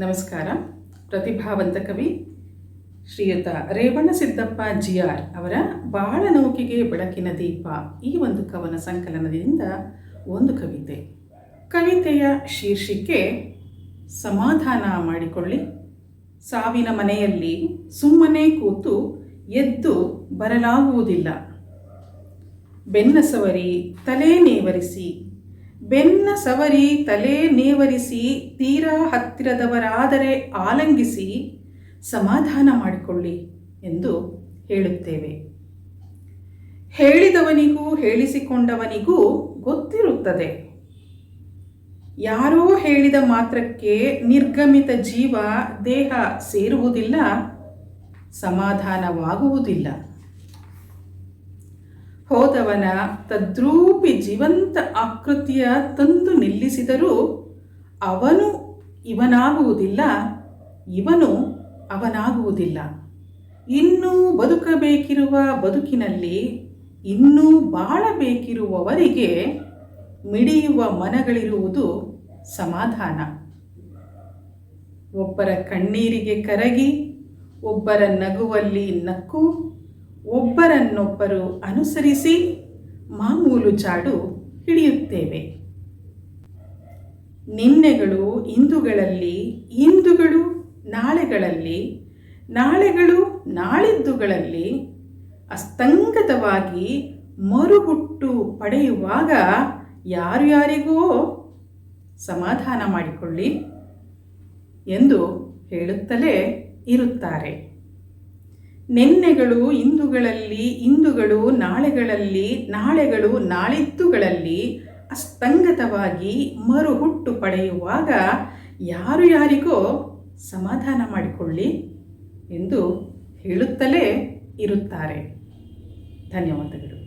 ನಮಸ್ಕಾರ. ಪ್ರತಿಭಾವಂತ ಕವಿ ಶ್ರೀಯುತ ರೇವಣ್ಣ ಸಿದ್ದಪ್ಪ ಜಿ ಆರ್ ಅವರ ಬಾಳ ನೌಕಿಗೆ ಬೆಳಕಿನ ದೀಪ ಈ ಒಂದು ಕವನ ಸಂಕಲನದಿಂದ ಒಂದು ಕವಿತೆ. ಕವಿತೆಯ ಶೀರ್ಷಿಕೆ, ಸಮಾಧಾನ ಮಾಡಿಕೊಳ್ಳಿ. ಸಾವಿನ ಮನೆಯಲ್ಲಿ ಸುಮ್ಮನೆ ಕೂತು ಎದ್ದು ಬರಲಾಗುವುದಿಲ್ಲ. ಬೆನ್ನ ಸವರಿ ತಲೆ ನೇವರಿಸಿ ಬೆನ್ನ ಸವರಿ ತಲೆ ನೇವರಿಸಿ ತೀರಾ ಹತ್ತಿರದವರಾದರೆ ಆಲಂಗಿಸಿ ಸಮಾಧಾನ ಮಾಡಿಕೊಳ್ಳಿ ಎಂದು ಹೇಳುತ್ತೇವೆ. ಹೇಳಿದವನಿಗೂ ಹೇಳಿಸಿಕೊಂಡವನಿಗೂ ಗೊತ್ತಿರುತ್ತದೆ. ಯಾರೋ ಹೇಳಿದ ಮಾತ್ರಕ್ಕೆ ನಿರ್ಗಮಿತ ಜೀವ ದೇಹ ಸೇರುವುದಿಲ್ಲ, ಸಮಾಧಾನವಾಗುವುದಿಲ್ಲ. ಹೋದವನ ತದ್ರೂಪಿ ಜೀವಂತ ಆಕೃತಿಯ ತಂದು ನಿಲ್ಲಿಸಿದರೂ ಅವನು ಇವನಾಗುವುದಿಲ್ಲ, ಇವನು ಅವನಾಗುವುದಿಲ್ಲ. ಇನ್ನೂ ಬದುಕಬೇಕಿರುವ ಬದುಕಿನಲ್ಲಿ, ಇನ್ನೂ ಬಾಳಬೇಕಿರುವವರಿಗೆ ಮಿಡಿಯುವ ಮನಗಳಿರುವುದು ಸಮಾಧಾನ. ಒಬ್ಬರ ಕಣ್ಣೀರಿಗೆ ಕರಗಿ, ಒಬ್ಬರ ನಗುವಲ್ಲಿ ನಕ್ಕು ಒಬ್ಬರನ್ನೊಬ್ಬರು ಅನುಸರಿಸಿ ಮಾಮೂಲು ಚಾಡು ಹಿಡಿಯುತ್ತೇವೆ. ನಿನ್ನೆಗಳು ಇಂದುಗಳಲ್ಲಿ, ಇಂದುಗಳು ನಾಳೆಗಳಲ್ಲಿ, ನಾಳೆಗಳು ನಾಳಿದ್ದುಗಳಲ್ಲಿ ಅಸ್ತಂಗತವಾಗಿ ಮರುಹುಟ್ಟು ಪಡೆಯುವಾಗ ಯಾರು ಯಾರಿಗೋ ಸಮಾಧಾನ ಮಾಡಿಕೊಳ್ಳಿ ಎಂದು ಹೇಳುತ್ತಲೇ ಇರುತ್ತಾರೆ. ನಿನ್ನೆಗಳು, ಇಂದುಗಳಲ್ಲಿ, ಇಂದುಗಳು, ನಾಳೆಗಳಲ್ಲಿ, ನಾಳೆಗಳು, ನಾಳಿತ್ತುಗಳಲ್ಲಿ ಅಸ್ತಂಗತವಾಗಿ ಮರುಹುಟ್ಟು ಪಡೆಯುವಾಗ ಯಾರು ಯಾರಿಗೋ ಸಮಾಧಾನ ಮಾಡಿಕೊಳ್ಳಿ ಎಂದು ಹೇಳುತ್ತಲೇ ಇರುತ್ತಾರೆ. ಧನ್ಯವಾದಗಳು.